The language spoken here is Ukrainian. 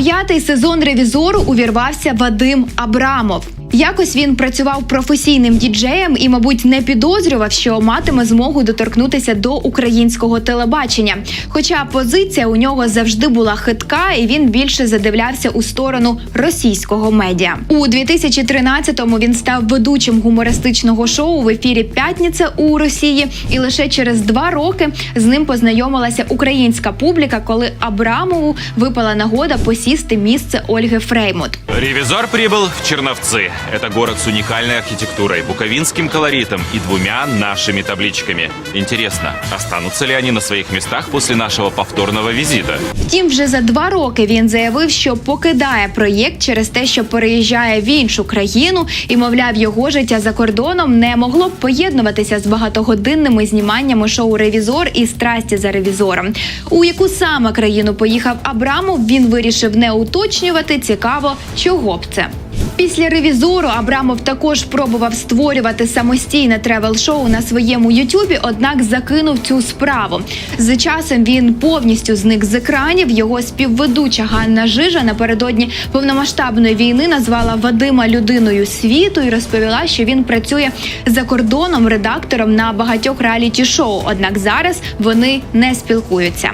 п'ятий сезон ревізору увірвався Вадим Абрамов. Якось він працював професійним діджеєм і, мабуть, не підозрював, що матиме змогу доторкнутися до українського телебачення. Хоча позиція у нього завжди була хитка, і він більше задивлявся у сторону російського медіа. У 2013-му він став ведучим гумористичного шоу в ефірі П'ятниця у Росії, і лише через два роки з ним познайомилася українська публіка, коли Абрамову випала нагода посісти місце Ольги Фреймут. Ревизор прибыл в Черновцы. Это город с уникальной архитектурой, буковинским колоритом и двумя нашими табличками. Интересно, останутся ли они на своих местах после нашего повторного визита? Втім, вже за два роки він заявив, що покидає проєкт через те, що переїжджає в іншу країну, і мовляв, його життя за кордоном не могло б поєднуватися з багатогодинними зніманнями шоу Ревізор і страсті за ревізором. У яку саме країну поїхав Абрамов, він вирішив не уточнювати. Цікаво, чого б це. Після ревізору Абрамов також пробував створювати самостійне тревел-шоу на своєму Ютубі, однак закинув цю справу. З часом він повністю зник з екранів. Його співведуча Ганна Жижа напередодні повномасштабної війни назвала Вадима людиною світу і розповіла, що він працює за кордоном редактором на багатьох реаліті шоу. Однак зараз вони не спілкуються.